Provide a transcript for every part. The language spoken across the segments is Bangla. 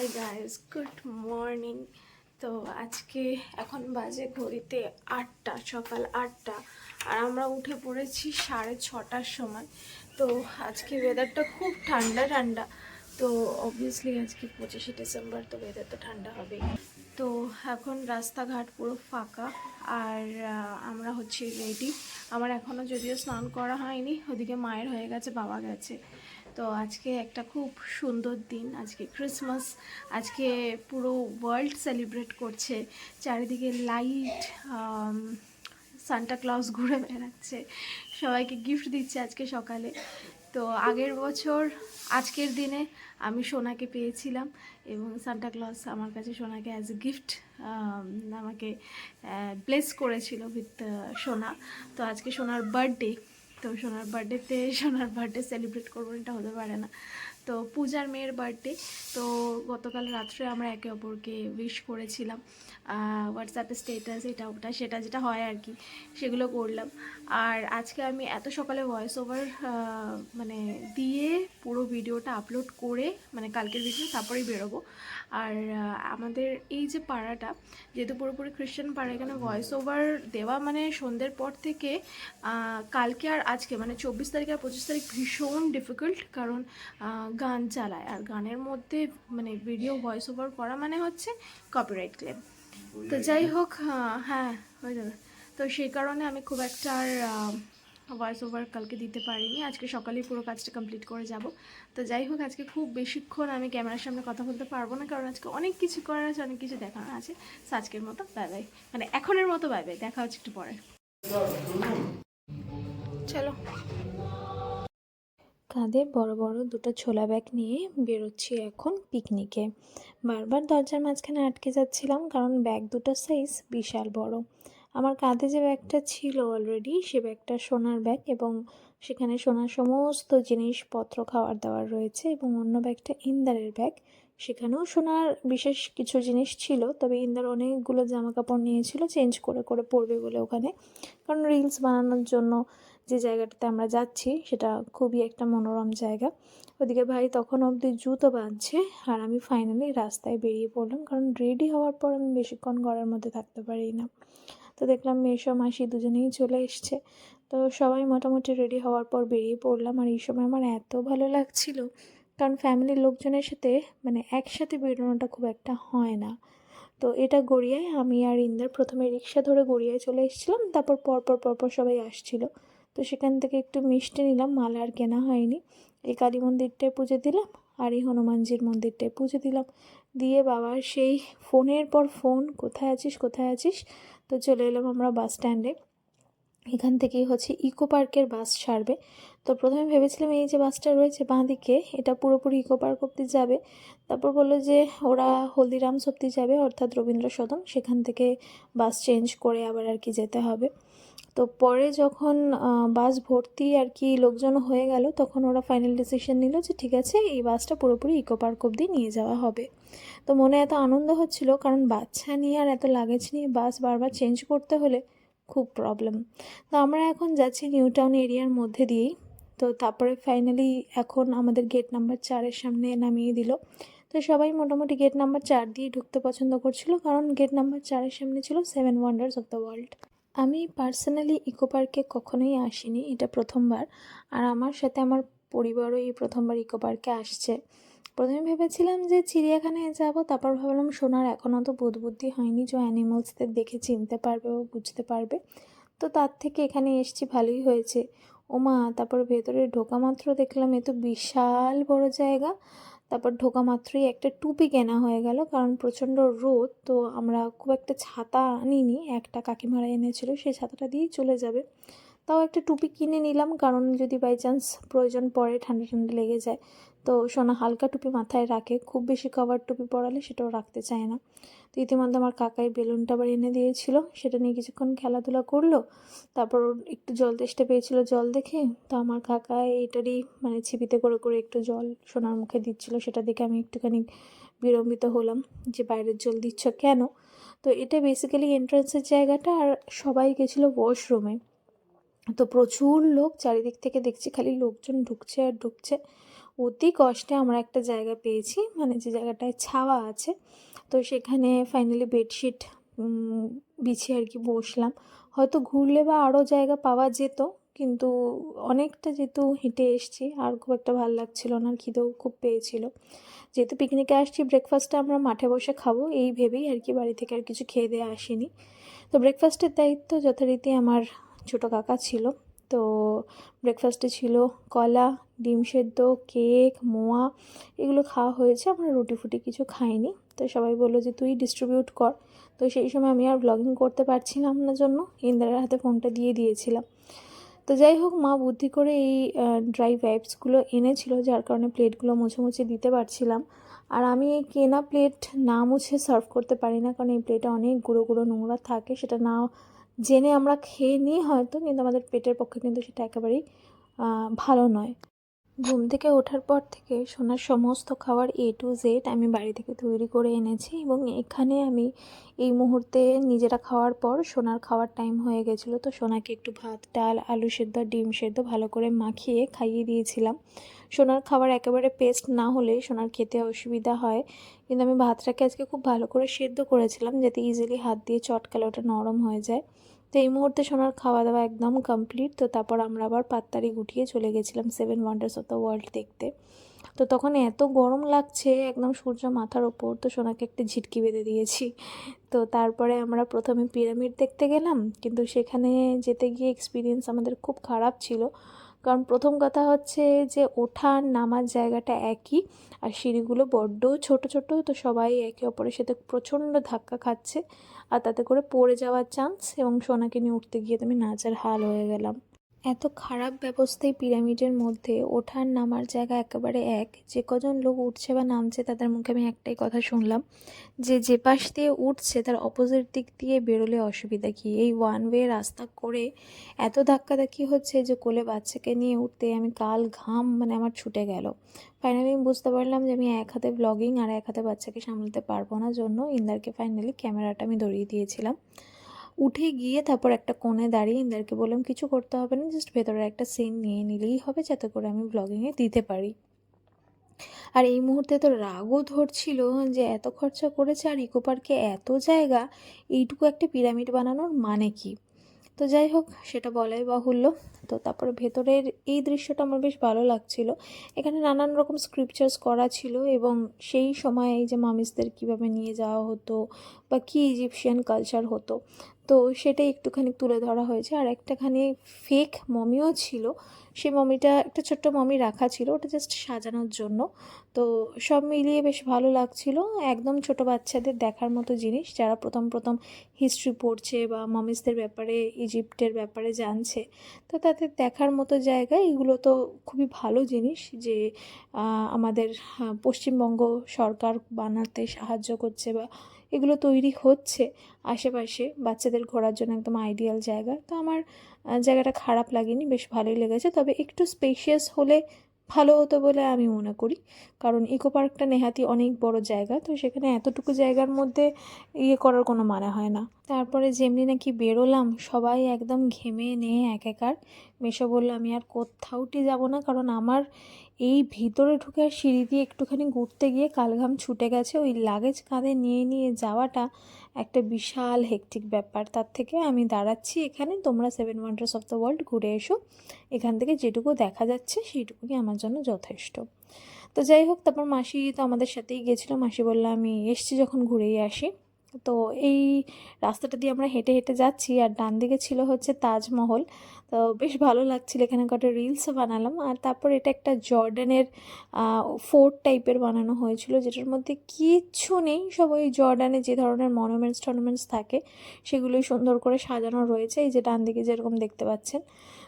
হাই গাইস গুড মর্নিং তো আজকে এখন বাজে ঘড়িতে আটটা, সকাল আটটা, আর আমরা উঠে পড়েছি সাড়ে ছটার সময়। তো আজকে ওয়েদারটা খুব ঠান্ডা ঠান্ডা। তো অবভিয়াসলি আজকে পঁচিশে ডিসেম্বর, তো ওয়েদার তো ঠান্ডা হবেই। তো এখন রাস্তাঘাট পুরো ফাঁকা, আর আমরা হচ্ছি রেডি আমার এখনও যদিও স্নান করা হয়নি, ওদিকে মায়ের হয়ে গেছে, বাবা গেছে। তো আজকে একটা খুব সুন্দর দিন, আজকে ক্রিসমাস আজকে পুরো ওয়ার্ল্ড সেলিব্রেট করছে। চারিদিকে লাইট সান্টা ক্লজ ঘুরে বেড়াচ্ছে, সবাইকে গিফট দিচ্ছে আজকে সকালে। তো আগের বছর, আজকের দিনে আমি সোনাকে পেয়েছিলাম এবং সান্টা ক্লজ আমার কাছে সোনাকে অ্যাজ এ গিফট আমাকে ব্লেস করেছিল উইথ সোনা। তো আজকে সোনার বার্থডে তো সোনার বার্থডেতে সোনার বার্থডে সেলিব্রেট করব এটা হতে পারে না। তো পূজার মেয়ের বার্থডে তো গতকাল রাত্রে আমরা একে অপরকে উইশ করেছিলাম হোয়াটসঅ্যাপে স্টেটাস এটা ওটা সেটা যেটা হয় আর কি, সেগুলো করলাম। আর আজকে আমি এত সকালে ভয়েস ওভার মানে দিয়ে পুরো ভিডিওটা আপলোড করে মানে কালকের ভিডিও তারপরেই বেরোবো। আর আমাদের এই যে পাড়াটা, যেহেতু পুরোপুরি খ্রিশ্চান পাড়া, এখানে ভয়েস ওভার দেওয়া মানে সন্ধ্যের পর থেকে কালকে আর আজকে মানে চব্বিশ তারিখ আর পঁচিশ তারিখ ভীষণ ডিফিকাল্ট কারণ গান চালায়। আর গানের মধ্যে মানে ভিডিও ভয়েস ওভার করা মানে হচ্ছে কপিরাইট ক্লেম তো যাই হোক হ্যাঁ হয়ে যাবে তো। সেই কারণে আমি খুব একটা আর ভয়েস ওভার কালকে দিতে পারিনি। আজকে সকালেই পুরো কাজটা কমপ্লিট করে যাব। তো যাই হোক আজকে খুব বেশিক্ষণ আমি ক্যামেরার সামনে কথা বলতে পারব না কারণ আজকে অনেক কিছু করার আছে অনেক কিছু দেখানো আছে। So আজকের মতো বাই বাই মানে এখনের মতো বাই বাই দেখা হচ্ছে একটু পরে। চলো। কাঁধে বড় বড় দুটো ছোলা ব্যাগ নিয়ে বেরোচ্ছি এখন পিকনিকে। বারবার দরজার মাঝখানে আটকে যাচ্ছিলাম কারণ ব্যাগ দুটো সাইজ বিশাল বড়। আমার কাঁধে যে ব্যাগটা ছিল অলরেডি সে ব্যাগটা সোনার ব্যাগ এবং সেখানে সোনার সমস্ত জিনিসপত্র, খাওয়ার দাওয়ার রয়েছে এবং অন্য ব্যাগটা ইন্দারের ব্যাগ। সেখানেও সোনার বিশেষ কিছু জিনিস ছিল, তবে ইন্দার অনেকগুলো জামা কাপড় নিয়েছিল, চেঞ্জ করে করে পরবে বলে ওখানে। কারণ রিলস বানানোর জন্য যে জায়গাটাতে আমরা যাচ্ছি, সেটা খুবই একটা মনোরম জায়গা। ওদিকে ভাই তখন অবধি জুতো বাঁধছে আর আমি ফাইনালি রাস্তায় বেরিয়ে পড়লাম, কারণ রেডি হওয়ার পর আমি বেশিক্ষণ ঘরের মধ্যে থাকতে পারি না তো দেখলাম মেসো, মাসি দুজনেই চলে এসছে। তো সবাই মোটামুটি রেডি হওয়ার পর বেরিয়ে পড়লাম আর এই সময় আমার এত ভালো লাগছিল, কারণ ফ্যামিলির লোকজনের সাথে মানে একসাথে বেরোনোটা খুব একটা হয় না। তো এটা গড়িয়ায় আমি আর ইন্দার প্রথমে রিক্সা ধরে গড়িয়ায় চলে এসেছিলাম, তারপর পরপর পরপর সবাই আসছিল। তো সেখান থেকে একটু মিষ্টি নিলাম, মাল আর কেনা হয়নি। এই কালী মন্দিরটায় পুজো দিলাম আর এই হনুমানজির মন্দিরটায় পুজো দিলাম। দিয়ে বাবার সেই ফোনের পর ফোন, কোথায় আছিস কোথায় আছিস? তো চলে এলাম আমরা বাস স্ট্যান্ডে। এখান থেকেই হচ্ছে ইকো পার্কের বাস ছাড়বে তো প্রথমে ভেবেছিলাম এই যে বাসটা রয়েছে বাঁ দিকে এটা পুরোপুরি ইকো পার্ক অব্দি যাবে। তারপর বলল যে ওরা হলদিরামস অব্দি যাবে, অর্থাৎ রবীন্দ্র সদন সেখান থেকে বাস চেঞ্জ করে আবার আর কি যেতে হবে। তো পরে যখন বাস ভর্তি আর কি লোকজন হয়ে গেল, তখন ওরা ফাইনাল ডিসিশন নিল যে ঠিক আছে, এই বাসটা পুরোপুরি ইকো পার্ক অব্দি নিয়ে যাওয়া হবে। তো মনে এত আনন্দ হচ্ছিল, কারণ বাচ্চা নিয়ে আর এত লাগেজ নিয়ে বাস বারবার চেঞ্জ করতে হলে খুব প্রবলেম তো আমরা এখন যাচ্ছি নিউ টাউন এরিয়ার মধ্যে দিয়েই। তো তারপরে ফাইনালি এখন আমাদের গেট নাম্বার চারের সামনে নামিয়ে দিল। তো সবাই মোটামুটি গেট নাম্বার চার দিয়ে ঢুকতে পছন্দ করছিল, কারণ গেট নাম্বার চারের সামনে ছিল seven wonders of the world আমি পার্সোনালি ইকো পার্কে কখনোই আসিনি, এটা প্রথমবার। আর আমার সাথে আমার পরিবারও এই প্রথমবার ইকো পার্কে আসছে। প্রথমে ভেবেছিলাম যে চিড়িয়াখানায় যাব, তারপর ভাবলাম সোনার এখনও তো বোধ বুদ্ধি হয়নি, যে অ্যানিমালসদের দেখে চিনতে পারবে ও বুঝতে পারবে। তো তার থেকে এখানে এসছি, ভালোই হয়েছে। ওমা, তারপর ভেতরে ঢোকা মাত্র দেখলাম, এ তো বিশাল বড় জায়গা। তারপর ঢোকা মাত্রই একটা টুপি কেনা হয়ে গেল, কারণ প্রচণ্ড রোদ, তো আমরা খুব একটা ছাতা আনিনি। একটা কাকিমারা এনেছিল, সেই ছাতাটা দিয়েই চলে যাবে। তাও একটা টুপি কিনে নিলাম, কারণ যদি বাই চান্স প্রয়োজন পড়ে, ঠান্ডা ঠান্ডা লেগে যায়, তো সোনা হালকা টুপি মাথায় রাখে, খুব বেশি কভার টুপি পরালে সেটাও রাখতে চায় না। তো ইতিমধ্যে আমার কাকাই বেলুনটা আবার এনে দিয়েছিল, সেটা নিয়ে কিছুক্ষণ খেলাধুলা করল, তারপর একটু জল তেষ্টা পেয়েছিল জল দেখে, তো আমার কাকা এটারই মানে ছিপিতে করে করে একটু জল সোনার মুখে দিচ্ছিল, সেটা দেখে আমি একটুখানি বিড়ম্বিত হলাম, যে বাইরের জল দিচ্ছ কেন? তো এটা বেসিক্যালি এন্ট্রান্সের জায়গাটা, আর সবাই গেছিল ওয়াশরুমে তো প্রচুর লোক, চারিদিক থেকে দেখছি খালি লোকজন ঢুকছে আর ঢুকছে। অতি কষ্টে আমরা একটা জায়গা পেয়েছি মানে যে জায়গাটায় ছাওয়া আছে তো সেখানে ফাইনালি বেডশিট বিছিয়ে আর কি বসলাম। হয়তো ঘুরলে বা আরও জায়গা পাওয়া যেত, কিন্তু অনেকটা যেহেতু হেঁটে এসছি, আর খুব একটা ভালো লাগছিল না খিদেও খুব পেয়েছিল। যেহেতু পিকনিকে আসছি ব্রেকফাস্টটা আমরা মাঠে বসে খাব, এই ভেবেই আর কি বাড়ি থেকে আর কিছু খেয়ে দিয়ে আসিনি। তো ব্রেকফাস্টের দায়িত্ব যথারীতি আমার ছোটো কাকা ছিল। তো ব্রেকফাস্টে ছিল কলা, ডিম সেদ্ধ, কেক, মোয়া, এগুলো খাওয়া হয়েছে। আমরা রুটি ফুটি কিছু খাইনি। তো সবাই বলল যে, তুই ডিস্ট্রিবিউট কর। তো সেই সময় আমি আর ব্লগিং করতে পারছিলাম না জন্য, ইন্দ্রার হাতে ফোনটা দিয়ে দিয়েছিলাম। তো যাই হোক, মা বুদ্ধি করে এই ড্রাই ওয়াইপসগুলো এনেছিল, যার কারণে প্লেটগুলো মুছে মুছে দিতে পারছিলাম। আর আমি এই কেনা প্লেট না মুছে সার্ভ করতে পারি না, কারণ এই প্লেটে অনেক গুঁড়ো গুঁড়ো নোংরা থাকে, সেটা না জেনে আমরা খেয়ে নিই হয়তো, কিন্তু আমাদের পেটের পক্ষে কিন্তু সেটা একেবারেই ভালো নয়। ঘুম থেকে ওঠার পর থেকে সোনার সমস্ত খাবার এ টু জেড আমি বাড়ি থেকে তৈরি করে এনেছি এবং এখানে আমি এই মুহূর্তে নিজেরা খাওয়ার পর সোনার খাওয়ার টাইম হয়ে গেছিল। তো সোনাকে একটু ভাত, ডাল, আলু সেদ্ধ, ডিম সেদ্ধ ভালো করে মাখিয়ে খাইয়ে দিয়েছিলাম। সোনার খাবার একেবারে পেস্ট না হলে সোনার খেতে অসুবিধা হয়। কিন্তু আমি ভাতটাকে আজকে খুব ভালো করে সেদ্ধ করেছিলাম, যাতে ইজিলি হাত দিয়ে চটকালে ওটা নরম হয়ে যায়। তো এই মুহূর্তে সোনার খাওয়া দাওয়া একদম কমপ্লিট তো তারপর আমরা আবার পাত্তারি গুটিয়ে চলে গেছিলাম seven wonders of the world দেখতে। তো তখন এত গরম লাগছে, একদম সূর্য মাথার ওপর, তো সোনাকে একটা ঝিটকি বেঁধে দিয়েছি। তো তারপরে আমরা প্রথমে পিরামিড দেখতে গেলাম, কিন্তু সেখানে যেতে গিয়ে এক্সপিরিয়েন্স আমাদের খুব খারাপ ছিল। কারণ প্রথম কথা হচ্ছে যে ওঠার নামার জায়গাটা একই, আর সিঁড়িগুলো বড্ড ছোট ছোট, তো সবাই একে অপরের সাথে প্রচণ্ড ধাক্কা খাচ্ছে। আর তাতে করে পড়ে যাওয়ার চান্স এবং সোনাকে নিয়ে উঠতে গিয়ে তো আমি নাচার হাল হয়ে গেলাম। এত খারাপ ব্যবস্থায় পিরামিডের মধ্যে ওঠার নামার জায়গা একেবারে এক। যে কজন লোক উঠছে বা নামছে তাদের মুখে আমি একটাই কথা শুনলাম, যে যে পাশ দিয়ে উঠছে তার অপোজিট দিক দিয়ে বেরোলে অসুবিধা কি? এই ওয়ান ওয়ে রাস্তা করে এত ধাক্কাধাক্কি হচ্ছে যে কোলে বাচ্চাকে নিয়ে উঠতে আমি কাল ঘাম মানে আমার ছুটে গেল। ফাইনালি আমি বুঝতে পারলাম যে আমি এক হাতে ব্লগিং আর এক হাতে বাচ্চাকে সামলাতে পারব না, জন্য ইন্দারকে ফাইনালি ক্যামেরাটা আমি ধরিয়ে দিয়েছিলাম। উঠে গিয়ে তারপর একটা কোণে দাঁড়িয়ে ইন্দারকে বললাম, কিছু করতে হবে না জাস্ট ভেতরে একটা সিন নিয়ে নিলেই হবে, যাতে করে আমি ব্লগিংয়ে দিতে পারি। আর এই মুহূর্তে তো রাগও ধরছিল যে এত খরচা করেছে আর ইকো পার্কে এত জায়গা, এইটুকু একটা পিরামিড বানানোর মানে কি? তো যাই হোক, সেটা বলাই বাহুল্য। তো তারপরে ভেতরের এই দৃশ্যটা আমার বেশ ভালো লাগছিল। এখানে নানান রকম স্ক্রিপচার্স করা ছিল এবং সেই সময় এই যে মামিসদের কীভাবে নিয়ে যাওয়া হতো বা কী ইজিপশিয়ান কালচার হতো তো সেটাই একটুখানি তুলে ধরা হয়েছে। আর একটাখানি ফেক মমিও ছিল। সেই মমিটা একটা ছোট্ট মমি রাখা ছিল। ওটা জাস্ট সাজানোর জন্য। তো সব মিলিয়ে বেশ ভালো লাগছিল। একদম ছোট বাচ্চাদের দেখার মতো জিনিস। যারা প্রথম প্রথম হিস্ট্রি পড়ছে বা মমিসদের ব্যাপারে ইজিপ্টের ব্যাপারে জানছে, তো তাদের দেখার মতো জায়গা এগুলো তো খুবই ভালো জিনিস যে আমাদের পশ্চিমবঙ্গ সরকার বানাতে সাহায্য করছে বা এগুলো তৈরি হচ্ছে আশেপাশে বাচ্চাদের ঘোরার জন্য একদম আইডিয়াল জায়গা। তো আমার জায়গাটা খারাপ লাগেনি, বেশ ভালোই লেগেছে। তবে একটু স্পেশিয়াস হলে ভালো হতো বলে আমি মনে করি। কারণ ইকো পার্কটা নেহাতি অনেক বড় জায়গা, তো সেখানে এতটুকু জায়গার মধ্যে ইয়ে করার কোনো মানে হয় না। তারপরে যেমনি নাকি বেরোলাম, সবাই একদম ঘেমে নিয়ে এক একার মেশো বলল, আমি আর কোথাওটি যাব না, কারণ আমার এই ভিতরে ঢুকে আর সিঁড়ি দিয়ে একটুখানি ঘুরতে গিয়ে কালঘাম ছুটে গেছে। ওই লাগেজ কাঁধে নিয়ে নিয়ে যাওয়াটা একটা বিশাল হেকটিক ব্যাপার। তার থেকে আমি দাঁড়াচ্ছি এখানে। তোমরা seven wonders of the world ঘুরে এসো। এখান থেকে যেটুকু দেখা যাচ্ছে সেইটুকুই আমার জন্য যথেষ্ট। তো যাই হোক, তারপর মাসি তো আমাদের সাথেই গেছিল। মাসি বলল, আমি এসছি যখন ঘুরেই আসি। তো এই রাস্তাটা দিয়ে আমরা হেঁটে হেঁটে যাচ্ছি আর ডান দিকে ছিল হচ্ছে তাজমহল। তো বেশ ভালো লাগছিল, এখানে কটা রিলসও বানালাম। আর তারপর এটা একটা জর্ডানের ফোর্ট টাইপের বানানো হয়েছিল, যেটার মধ্যে কিচ্ছু নেই। সব ওই জর্ডানে যে ধরনের মনুমেন্টস টনুমেন্টস থাকে, সেগুলোই সুন্দর করে সাজানো রয়েছে। এই যে ডান দিকে যেরকম দেখতে পাচ্ছেন।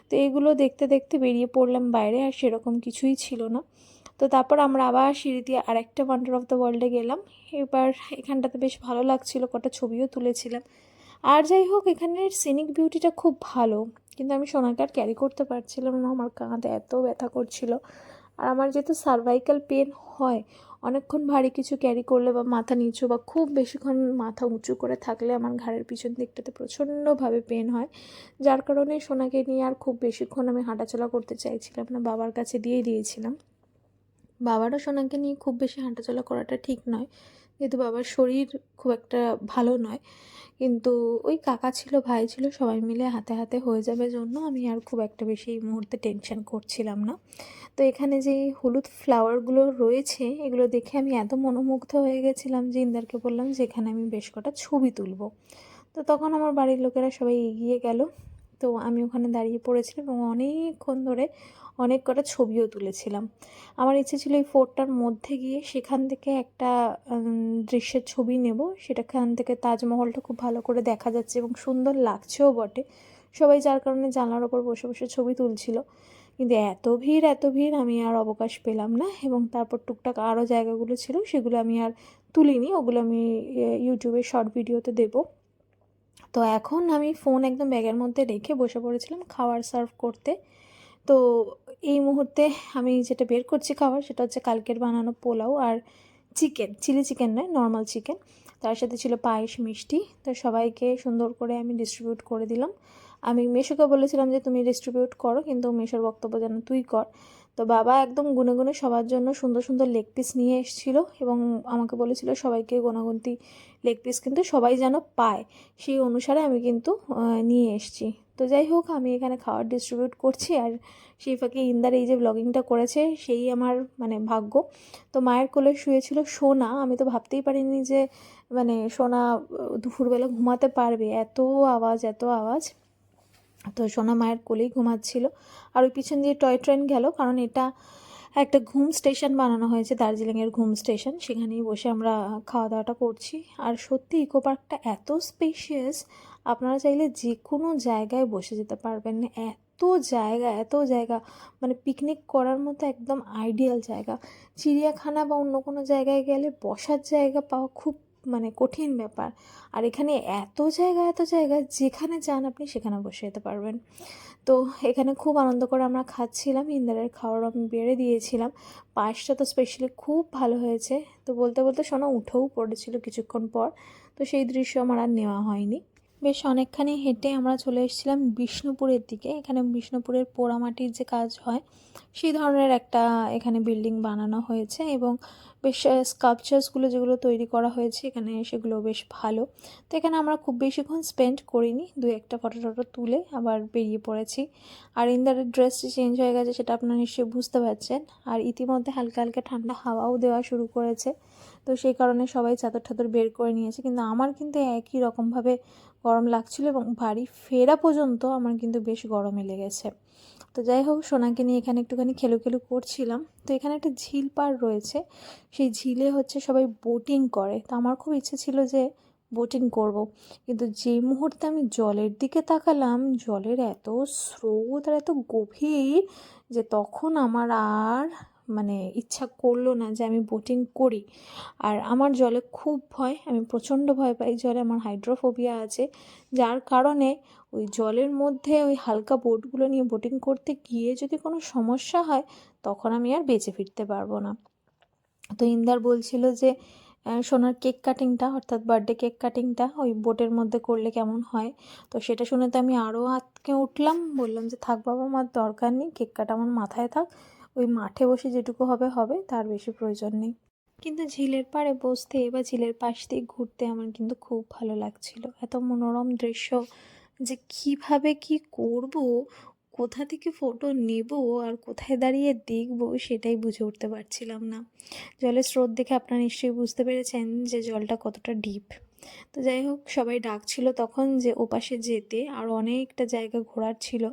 তো এগুলো দেখতে দেখতে বেরিয়ে পড়লাম বাইরে, আর সেরকম কিছুই ছিল না। তো তারপর আমরা আবার সিঁড়ি দিয়ে আরেকটা ওয়ান্ডার অফ দ্য ওয়ার্ল্ডে গেলাম। এবার এখানটাতে বেশ ভালো লাগছিল, কটা ছবিও তুলেছিলাম। আর যাই হোক, এখানের সিনিক বিউটিটা খুব ভালো, কিন্তু আমি সোনাকে আর ক্যারি করতে পারছিলাম না, আমার কাঁধে এত ব্যথা করছিল। আর আমার যেহেতু সার্ভাইকাল পেন হয়, অনেকক্ষণ ভারী কিছু ক্যারি করলে বা মাথা নিচু বা খুব বেশিক্ষণ মাথা উঁচু করে থাকলে আমার ঘাড়ের পিছন দিকটাতে প্রচণ্ডভাবে পেন হয়। যার কারণে সোনাকে নিয়ে আর খুব বেশিক্ষণ আমি হাঁটাচলা করতে চাইছিলাম না, বাবার কাছে দিয়ে দিয়েছিলাম। বাবারও সোনাকে নিয়ে খুব বেশি হাঁটাচলা করাটা ঠিক নয়। যেহেতু বাবার শরীর খুব একটা ভালো নয়। কিন্তু ওই কাকা ছিল, ভাই ছিল, সবাই মিলে হাতে হাতে হয়ে যাবে জন্য আমি আর খুব একটা বেশি এই মুহূর্তে টেনশন করছিলাম না। তো এখানে যে হলুদ ফ্লাওয়ারগুলো রয়েছে, এগুলো দেখে আমি এত মনোমুগ্ধ হয়ে গেছিলাম যে ইন্দারকে বললাম যে এখানে আমি বেশ কটা ছবি তুলব। তো তখন আমার বাড়ির লোকেরা সবাই এগিয়ে গেল। তো আমি ওখানে দাঁড়িয়ে পড়েছিলাম এবং অনেকক্ষণ ধরে অনেক কটা ছবিও তুলেছিলাম। আমার ইচ্ছে ছিল এই ফোর্টটার মধ্যে গিয়ে সেখান থেকে একটা দৃশ্যের ছবি নেব। সেটাখান থেকে তাজমহলটা খুব ভালো করে দেখা যাচ্ছে এবং সুন্দর লাগছেও বটে। সবাই যার কারণে জানলার ওপর বসে বসে ছবি তুলছিল। কিন্তু এত ভিড় এত ভিড় আমি আর অবকাশ পেলাম না এবং তারপর টুকটাক আরও জায়গাগুলো ছিল, সেগুলো আমি আর তুলিনি। ওগুলো আমি ইউটিউবে শর্ট ভিডিওতে দেবো। তো এখন আমি ফোন একদম ব্যাগের মধ্যে রেখে বসে পড়েছিলাম খাবার সার্ভ করতে। তো এই মুহূর্তে আমি যেটা বের করছি খাবার সেটা হচ্ছে কালকের বানানো পোলাও আর চিকেন, চিলি চিকেন নয় নর্মাল চিকেন তার সাথে ছিল পায়েস মিষ্টি। তো সবাইকে সুন্দর করে আমি ডিস্ট্রিবিউট করে দিলাম। আমি মেশোকে বলেছিলাম যে, তুমি ডিস্ট্রিবিউট করো, কিন্তু মেশোর বক্তব্য যেন তুই কর। তো বাবা একদম গুনে গুনে সবার জন্য সুন্দর সুন্দর লেগ পিস নিয়ে এসেছিল এবং আমাকে বলেছিল, সবাইকে গোনাগুনতি লেগ পিস কিন্তু সবাই যেন পায়, সেই অনুসারে আমি কিন্তু নিয়ে এসেছি। তো যাই হোক, আমি এখানে খাবার ডিস্ট্রিবিউট করছি আর সেই ফাঁকে ইন্দার এই যে ব্লগিংটা করেছে, সেই আমার মানে ভাগ্য। তো মায়ের কোলে শুয়েছিল সোনা। আমি তো ভাবতেই পারিনি যে মানে সোনা দুপুরবেলা ঘুমাতে পারবে। এত আওয়াজ এত আওয়াজ। তো সোনা মায়ের কোলেই ঘুমাচ্ছিল। আর ওই পিছন দিয়ে টয় ট্রেন গেল, কারণ এটা একটা ঘুম স্টেশন বানানো হয়েছে, দার্জিলিংয়ের ঘুম স্টেশন। সেখানেই বসে আমরা খাওয়া দাওয়াটা করছি। আর সত্যি, ইকো পার্কটা এত স্পেশিয়াস আপনারা চাইলে যে কোনো জায়গায় বসে যেতে পারবেন। এত জায়গা, এত জায়গা। মানে পিকনিক করার মতো একদম আইডিয়াল জায়গা। চিড়িয়াখানা বা অন্য কোনো জায়গায় গেলে বসার জায়গা পাওয়া খুব মানে কঠিন ব্যাপার। আর এখানে এত জায়গা এত জায়গা, যেখানে যান আপনি সেখানে বসে যেতে পারবেন। তো এখানে খুব আনন্দ করে আমরা খাচ্ছিলাম, ইন্দারের খাওয়ার আমি বেড়ে দিয়েছিলাম। পায়েসটা তো স্পেশালি খুব ভালো হয়েছে। তো বলতে বলতে শোনা, উঠেও পড়েছিল কিছুক্ষণ পর। তো সেই দৃশ্য আমার আর নেওয়া হয়নি। বেশ অনেকখানি হেঁটে আমরা চলে এসেছিলাম বিষ্ণুপুরের দিকে। এখানে বিষ্ণুপুরের পোড়ামাটির যে কাজ হয়, সেই ধরনের একটা এখানে বিল্ডিং বানানো হয়েছে এবং বেশ স্কাল্পচার্সগুলো যেগুলো তৈরি করা হয়েছে এখানে সেগুলো বেশ ভালো। তো এখানে আমরা খুব বেশিক্ষণ স্পেন্ড করিনি, দু একটা ফটো টটো তুলে আবার বেরিয়ে পড়েছি। আর ইন্দারের ড্রেসটি চেঞ্জ হয়ে গেছে সেটা আপনারা নিশ্চয়ই বুঝতে পারছেন। আর ইতিমধ্যে হালকা হালকা ঠান্ডা হাওয়াও দেওয়া শুরু করেছে। তো সেই কারণে সবাই চাদর ঠাদর বের করে নিয়েছে। কিন্তু আমার কিন্তু একই রকমভাবে গরম লাগছিল এবং বাড়ি ফেরা পর্যন্ত আমার কিন্তু বেশ গরমে লেগেছে। তো যাই হোক, সোনাকে নিয়ে এখানে একটুখানি খেলু খেলু করছিলাম। তো এখানে একটা ঝিল পাড় রয়েছে। সেই ঝিলে হচ্ছে সবাই বোটিং করে। তো আমার খুব ইচ্ছে ছিল যে বোটিং করব। কিন্তু যে মুহূর্তে আমি জলের দিকে তাকালাম, জলের এত স্রোত আর এত গভীর যে তখন আমার আর মানে ইচ্ছা করল না যে আমি বোটিং করি। আর আমার জলে খুব ভয়, আমি প্রচণ্ড ভয় পাই। জলে আমার হাইড্রোফোবিয়া আছে, যার কারণে ওই জলের মধ্যে ওই হালকা বোটগুলো নিয়ে বোটিং করতে গিয়ে যদি কোনো সমস্যা হয়, তখন আমি আর বেঁচে ফিরতে পারব না। তো ইন্দার বলছিল যে সোনার কেক কাটিংটা অর্থাৎ বার্থডে কেক কাটিংটা ওই বোটের মধ্যে করলে কেমন হয়? তো সেটা শুনে তো আমি আরও আতকে উঠলাম, বললাম যে, থাক বাবা, আমার দরকার নেই কেক কাটা আমার মাথায় থাক। ওই মাঠে বসে যেটুকু হবে হবে, তার বেশি প্রয়োজন নেই। কিন্তু ঝিলের পাড়ে বসতে বা ঝিলের পাশ দিয়ে ঘুরতে আমার কিন্তু খুব ভালো লাগছিল। এত মনোরম দৃশ্য যে কীভাবে কি করব, কোথা থেকে ফটো নেব আর কোথায় দাঁড়িয়ে দেখব সেটাই বুঝে উঠতে পারছিলাম না। জলের স্রোত দেখে আপনারা নিশ্চয়ই বুঝতে পেরেছেন যে জলটা কতটা ডিপ তো যাই হোক, সবাই ডাকছিল তখন যে ওপাশে যেতে। আর অনেকটা জায়গা ঘোরার ছিল,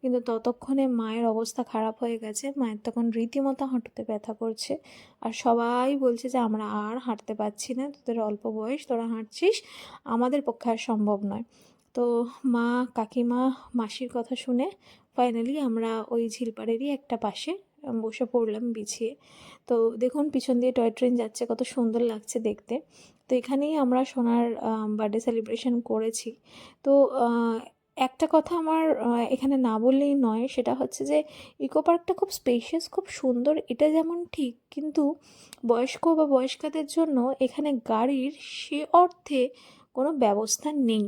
কিন্তু ততক্ষণে মায়ের অবস্থা খারাপ হয়ে গেছে। মায়ের তখন রীতিমতো হাঁটুতে ব্যথা করছে। আর সবাই বলছে যে, আমরা আর হাঁটতে পারছি না, তোদের অল্প বয়স, তোরা হাঁটছিস, আমাদের পক্ষে আর সম্ভব নয়। তো মা, কাকিমা, মাসির কথা শুনে ফাইনালি আমরা ওই ঝিলপাড়েরই একটা পাশে বসে পড়লাম বিছিয়ে। তো দেখুন, পিছন দিয়ে টয় ট্রেন যাচ্ছে, কত সুন্দর লাগছে দেখতে। তো এখানেই আমরা সোনার বার্থডে সেলিব্রেশন করেছি। তো একটা কথা আমার এখানে না বললেই নয়, সেটা হচ্ছে যে ইকো পার্কটা খুব স্পেশিয়াস খুব সুন্দর, এটা যেমন ঠিক, কিন্তু বয়স্ক বা বয়স্কাদের জন্য এখানে গাড়ির সে অর্থে কোনো ব্যবস্থা নেই।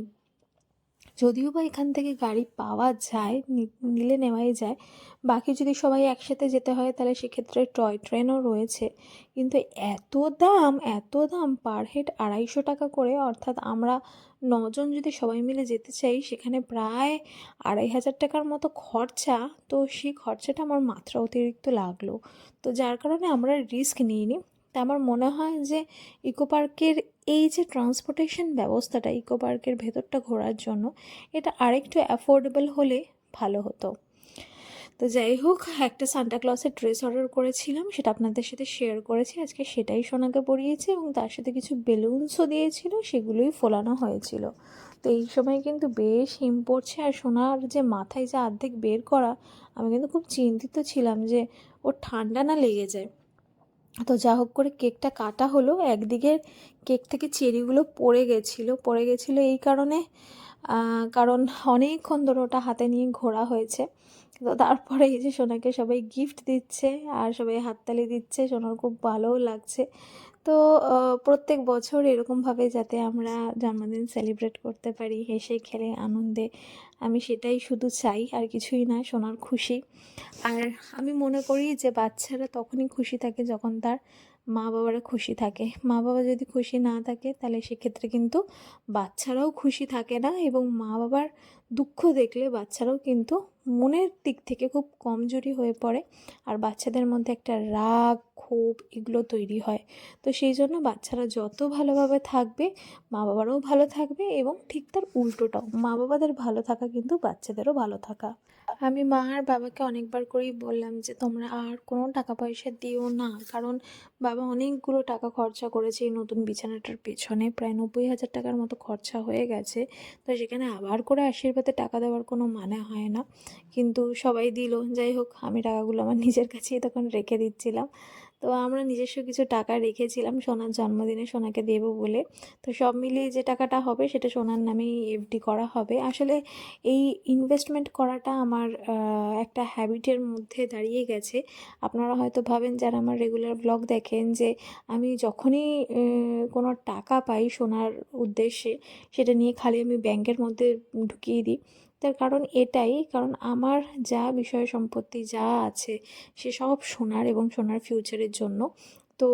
যদিও বা এখান থেকে গাড়ি পাওয়া যায় নিলে নেওয়াই যায়। বাকি যদি সবাই একসাথে যেতে হয়, তাহলে সেক্ষেত্রে টয় ট্রেনও রয়েছে। কিন্তু এত দাম এত দাম পার হেড আড়াইশো টাকা করে, অর্থাৎ আমরা নজন যদি সবাই মিলে যেতে চাই, সেখানে প্রায় আড়াই হাজার টাকার মতো খরচা। তো সেই খরচাটা আমার মাত্রা অতিরিক্ত লাগল। তো যার কারণে আমরা রিস্ক নিইনি। তা আমার মনে হয় যে ইকো পার্কের এই যে ট্রান্সপোর্টেশন ব্যবস্থাটা ইকো পার্কের ভেতরটা ঘোরার জন্য, এটা আরেকটু অ্যাফোর্ডেবল হলে ভালো হতো। তো যাই হোক, একটা সান্টা ক্লসের ড্রেস অর্ডার করেছিলাম, সেটা আপনাদের সাথে শেয়ার করেছি। আজকে সেটাই সোনাকে পরিয়েছি এবং তার সাথে কিছু বেলুনসও দিয়েছিল, সেগুলোই ফোলানো হয়েছিল। তো এই সময় কিন্তু বেশ হিম পড়ছে আর সোনার যে মাথায় যে অর্ধেক বের করা, আমি কিন্তু খুব চিন্তিত ছিলাম যে ওর ঠান্ডা না লেগে যায়। তো যা হোক করে কেকটা কাটা হলো, একদিকে কেক থেকে চেরিগুলো পড়ে গেছিল পড়ে গেছিল এই কারণে কারণ অনেকক্ষণ ধরে ওটা হাতে নিয়ে ঘোরা হয়েছে। তো তারপরে এই যে সোনাকে সবাই গিফট দিচ্ছে আর সবাই হাততালি দিচ্ছে, সোনার খুব ভালোও লাগছে। তো প্রত্যেক বছর এরকমভাবে যাতে আমরা জন্মদিন সেলিব্রেট করতে পারি, হেসে খেলে, আনন্দে, আমি সেটাই শুধু চাই, আর কিছুই না, সোনার খুশি। আর আমি মনে করি যে, বাচ্চারা তখনই খুশি থাকে যখন তার মা বাবারা খুশি থাকে। মা বাবা যদি খুশি না থাকে, তাহলে সেক্ষেত্রে কিন্তু বাচ্চারাও খুশি থাকে না এবং মা বাবার দুঃখ দেখলে বাচ্চারাও কিন্তু মনের দিক থেকে খুব কমজোরি হয়ে পড়ে আর বাচ্চাদের মধ্যে একটা রাগ, ক্ষোভ এগুলো তৈরি হয়। তো সেই জন্য বাচ্চারা যত ভালোভাবে থাকবে মা বাবারাও ভালো থাকবে এবং ঠিক তার উল্টোটাও মা বাবাদের ভালো থাকা কিন্তু বাচ্চাদেরও ভালো থাকা। আমি মা আর বাবাকে অনেকবার করেই বললাম যে, তোমরা আর কোনো টাকা পয়সা দিও না। কারণ বাবা অনেকগুলো টাকা খরচা করেছে এই নতুন বিছানাটার পেছনে। প্রায় নব্বই হাজার টাকার মতো খরচা হয়ে গেছে। তো সেখানে আবার করে আশীর্বাদে টাকা দেওয়ার কোনো মানে হয় না। কিন্তু সবাই দিল। যাই হোক, আমি টাকাগুলো আমার নিজের কাছেই তখন রেখে দিচ্ছিলাম। তো আমরা নিজস্ব কিছু টাকা রেখেছিলাম সোনার জন্মদিনে সোনাকে দেবো বলে। তো সব মিলিয়ে যে টাকাটা হবে সেটা সোনার নামেই এফডি করা হবে। আসলে এই ইনভেস্টমেন্ট করাটা আমার একটা হ্যাবিটের মধ্যে দাঁড়িয়ে গেছে। আপনারা হয়তো ভাবেন, যারা আমার রেগুলার ব্লগ দেখেন, যে আমি যখনই কোনো টাকা পাই সোনার উদ্দেশ্যে, সেটা নিয়ে খালি আমি ব্যাংকের মধ্যে ঢুকিয়ে দিই। তার কারণ এটাই, কারণ আমার যা বিষয় সম্পত্তি যা আছে, সে সব সোনার এবং সোনার ফিউচারের জন্য। তো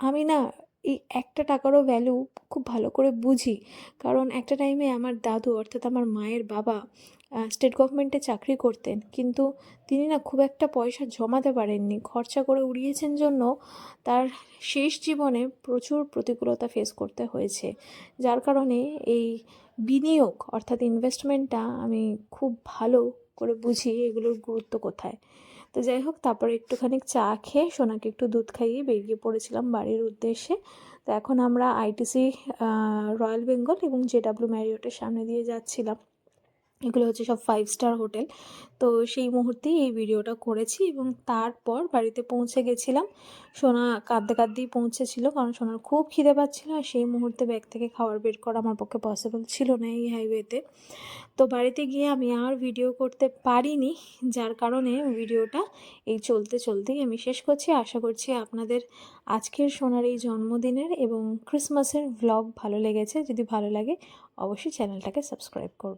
আমি না এই একটা টাকারও ভ্যালু খুব ভালো করে বুঝি। কারণ একটা টাইমে আমার দাদু অর্থাৎ আমার মায়ের বাবা স্টেট গভর্নমেন্টে চাকরি করতেন, কিন্তু তিনি না খুব একটা পয়সা জমাতে পারেননি। খরচা করে উড়িয়েছেন জন্য তার শেষ জীবনে প্রচুর প্রতিকূলতা ফেস করতে হয়েছে। যার কারণে এই বিনিয়োগ, অর্থাৎ ইনভেস্টমেন্টটা আমি খুব ভালো করে বুঝি এগুলোর গুরুত্ব কোথায়। তো যাই হোক, তারপরে একটুখানি চা খেয়ে সোনাকে একটু দুধ খাইয়ে বেরিয়ে পড়েছিলাম বাড়ির উদ্দেশ্যে। তো এখন আমরা আইটিসি রয়্যাল বেঙ্গল এবং জেডাব্লিউ ম্যারিয়টের সামনে দিয়ে যাচ্ছিলাম। এগুলো হচ্ছে সব ফাইভ স্টার হোটেল তো সেই মুহূর্তেই এই ভিডিওটা করেছি এবং তারপর বাড়িতে পৌঁছে গেছিলাম। সোনা কাঁদতে কাঁদতেই পৌঁছেছিল কারণ সোনার খুব খিদে পাচ্ছিল আর সেই মুহূর্তে ব্যাগ থেকে খাবার বের করা আমার পক্ষে পসিবল ছিল না এই হাইওয়েতে তো। বাড়িতে গিয়ে আমি আর ভিডিও করতে পারিনি, যার কারণে ভিডিওটা এই চলতে চলতেই আমি শেষ করছি। আশা করছি আপনাদের আজকের সোনার এই জন্মদিনের এবং ক্রিসমাসের ভ্লগ ভালো লেগেছে। যদি ভালো লাগে, অবশ্যই চ্যানেলটাকে সাবস্ক্রাইব করুন